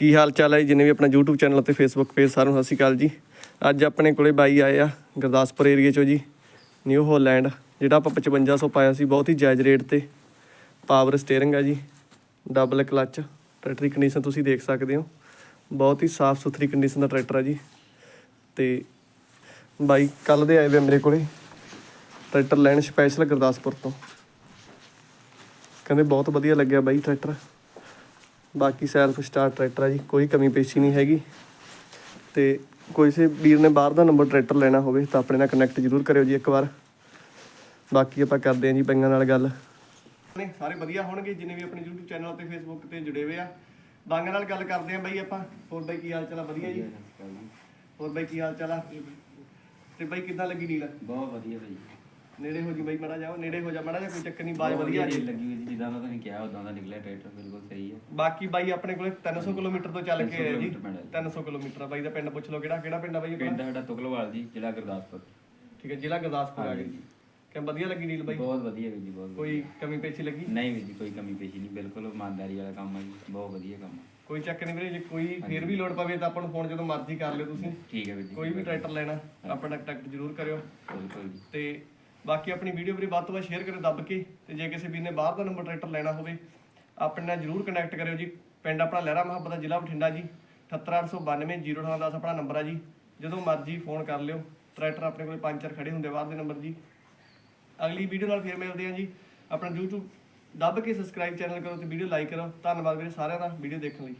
ਕੀ ਹਾਲ ਚਾਲ ਹੈ ਜੀ? ਜਿੰਨੇ ਵੀ ਆਪਣਾ YouTube ਚੈਨਲ ਅਤੇ Facebook ਪੇਜ ਸਾਰਿਆਂ ਨੂੰ ਸਤਿ ਸ਼੍ਰੀ ਅਕਾਲ ਜੀ। ਅੱਜ ਆਪਣੇ ਕੋਲੇ ਬਾਈ ਆਏ ਆ, ਗੁਰਦਾਸਪੁਰ ਏਰੀਏ ਚੋਂ ਜੀ ਨਿਊ ਹੋਲੈਂਡ ਜਿਹੜਾ ਆਪਾਂ 5500 ਪਾਇਆ ਸੀ, ਬਹੁਤ ਹੀ ਜਾਇਜ਼ ਰੇਟ ਤੇ ਪਾਵਰ ਸਟੀਅਰਿੰਗ ਆ ਜੀ। ਡਬਲ ਕਲੱਚ ਟਰੈਕਟਰ ਦੀ ਕੰਡੀਸ਼ਨ ਤੁਸੀਂ ਦੇਖ ਸਕਦੇ ਹੋ। ਬਹੁਤ ਹੀ ਸਾਫ਼ ਸੁਥਰੀ ਕੰਡੀਸ਼ਨ ਦਾ ਟਰੈਕਟਰ ਆ ਜੀ। ਤੇ ਬਾਈ ਕੱਲ ਦੇ ਆਏ ਵੇ ਮੇਰੇ ਕੋਲੇ ਟਰੈਕਟਰ ਲੈਣ ਸਪੈਸ਼ਲ ਗੁਰਦਾਸਪੁਰ ਤੋਂ। ਕਹਿੰਦੇ ਬਹੁਤ ਵਧੀਆ ਲੱਗਿਆ ਬਾਈ ਟਰੈਕਟਰ ਬਾਕੀ ਸੈਲਫ ਸਟਾਰਟ ਟਰੈਕਟਰ ਆ ਜੀ ਕੋਈ ਕਮੀ ਪੇਸ਼ੀ ਨਹੀਂ ਹੈਗੀ। ਤੇ ਕੋਈ ਸੇ ਵੀਰ ਨੇ ਬਾਹਰ ਦਾ ਨੰਬਰ ਟਰੈਕਟਰ ਲੈਣਾ ਹੋਵੇ ਤਾਂ ਆਪਣੇ ਨਾਲ ਕਨੈਕਟ ਜ਼ਰੂਰ ਕਰਿਓ ਜੀ ਇੱਕ ਵਾਰ। ਬਾਕੀ ਆਪਾਂ ਕਰਦੇ ਹਾਂ ਜੀ ਬੰਗਾਂ ਨਾਲ ਗੱਲ। ਨੇ ਸਾਰੇ ਵਧੀਆ ਹੋਣਗੇ ਜਿੰਨੇ ਵੀ ਆਪਣੇ YouTube ਚੈਨਲ ਤੇ Facebook ਤੇ ਜੁੜੇ ਹੋਏ ਆ। ਬੰਗਾਂ ਨਾਲ ਗੱਲ ਕਰਦੇ ਹਾਂ ਬਾਈ ਆਪਾਂ। ਹੋਰ ਬਾਈ ਕੀ ਹਾਲ ਚਾਲ ਆ? ਵਧੀਆ ਜੀ? ਹੋਰ ਬਾਈ ਕੀ ਹਾਲ ਚਾਲ ਆ? ਤੇ ਬਾਈ ਕਿੱਦਾਂ ਲੱਗੀ ਡੀਲ ਬਹੁਤ ਵਧੀਆ ਭਾਈ ਨੇੜੇ ਹੋ ਜੀ ਬਾਈ ਮੜਾ ਜਾਓ ਨੇੜੇ ਹੋ ਜਾ ਮੜਾ ਜਾ ਕੋਈ ਚੱਕਰ ਨਹੀਂ ਬਾਜ ਵਧੀਆ ਜੀ। ਲੱਗੀ ਹੋਈ ਸੀ ਜਿੱਦਾਂ ਦਾ ਤੁਸੀਂ ਕਿਹਾ ਉਦਾਂ ਦਾ ਨਿਕਲਿਆ ਟਰੈਕਟਰ ਬਿਲਕੁਲ ਸਹੀ ਹੈ। ਬਾਕੀ ਬਾਈ ਆਪਣੇ ਕੋਲੇ 300 ਕਿਲੋਮੀਟਰ ਤੋਂ ਚੱਲ ਕੇ ਜੀ। 300 ਕਿਲੋਮੀਟਰ ਪਿੰਡ 300 ਕਿਲੋਮੀਟਰ ਆ ਬਾਈ ਦਾ ਪਿੰਡ ਪੁੱਛ ਲਓ ਕਿਹੜਾ ਕਿਹੜਾ ਪਿੰਡ ਆ ਬਾਈ ਪਿੰਡ ਸਾਡਾ ਤੁਗਲਵਾਲ ਜੀ ਜ਼ਿਲ੍ਹਾ ਗੁਰਦਾਸਪੁਰ। ਠੀਕ ਹੈ ਜ਼ਿਲ੍ਹਾ ਗੁਰਦਾਸਪੁਰ ਆ ਗਿਆ ਜੀ। ਕਿ ਵਧੀਆ ਲੱਗੀ ਡੀਲ ਬਾਈ? ਬਹੁਤ ਵਧੀਆ ਜੀ ਬਹੁਤ। ਕੋਈ ਕਮੀ ਪੇਸ਼ੀ ਲੱਗੀ? ਨਹੀਂ ਵੀਰ ਜੀ ਕੋਈ ਕਮੀ ਪੇਸ਼ੀ ਨਹੀਂ ਬਿਲਕੁਲ ਇਮਾਨਦਾਰੀ ਵਾਲਾ ਕੰਮ ਹੈ ਜੀ ਬਹੁਤ ਵਧੀਆ ਕੰਮ ਹੈ ਕੋਈ ਚੱਕਰ ਨਹੀਂ ਵੀਰੇ ਜੇ ਕੋਈ ਫੇਰ ਵੀ ਲੋੜ ਪਵੇ ਤਾਂ ਆਪਾਂ ਨੂੰ ਫੋਨ ਜਦੋਂ ਮਰਜ਼ੀ ਕਰ ਲਿਓ ਤੁਸੀਂ। ਠੀਕ ਹੈ ਵੀਰ ਜੀ ਕੋਈ ਵੀ ਟਰੈਕਟਰ ਲੈਣਾ ਆਪਣਾ ਕੰਟੈਕਟ ਜ਼ਰੂਰ ਕਰਿਓ। ਬਿਲਕੁਲ ਜੀ। ਤੇ ਬਾਕੀ ਆਪਣੀ ਵੀਡੀਓ ਵੀਰੇ ਵੱਧ ਤੋਂ ਵੱਧ ਸ਼ੇਅਰ ਕਰਿਓ, ਦੱਬ ਕੇ। ਤੇ ਜੇ ਕਿਸੇ ਵੀਰ ਨੇ ਬਾਹਰ ਦਾ ਨੰਬਰ ਟਰੈਕਟਰ ਲੈਣਾ ਹੋਵੇ, ਆਪਣੇ ਨਾਲ ਜ਼ਰੂਰ ਕਨੈਕਟ ਕਰਿਓ ਜੀ। ਪਿੰਡ ਆਪਣਾ ਲਹਿਰਾ ਮੁਹੱਬਤ ਦਾ ਜ਼ਿਲ੍ਹਾ ਬਠਿੰਡਾ ਜੀ। 78892 ਆਪਣਾ ਨੰਬਰ ਆ ਜੀ। ਜਦੋਂ ਮਰਜ਼ੀ ਫੋਨ ਕਰ ਲਿਓ। ਟਰੈਕਟਰ ਆਪਣੇ ਕੋਲ ਪੰਜ ਚਾਰ ਖੜੇ ਹੁੰਦੇ, ਬਾਹਰ ਦੇ ਨੰਬਰ ਜੀ। ਅਗਲੀ ਵੀਡੀਓ ਨਾਲ ਫੇਰ ਮਿਲਦੇ ਹਾਂ ਜੀ। ਆਪਣਾ YouTube, ਦੱਬ ਕੇ ਸਬਸਕ੍ਰਾਈਬ ਚੈਨਲ ਕਰੋ ਤੇ ਵੀਡੀਓ ਲਾਈਕ ਕਰੋ। ਧੰਨਵਾਦ ਵੀਰੇ ਸਾਰਿਆਂ ਦਾ, ਵੀਡੀਓ ਦੇਖਣ ਲਈ।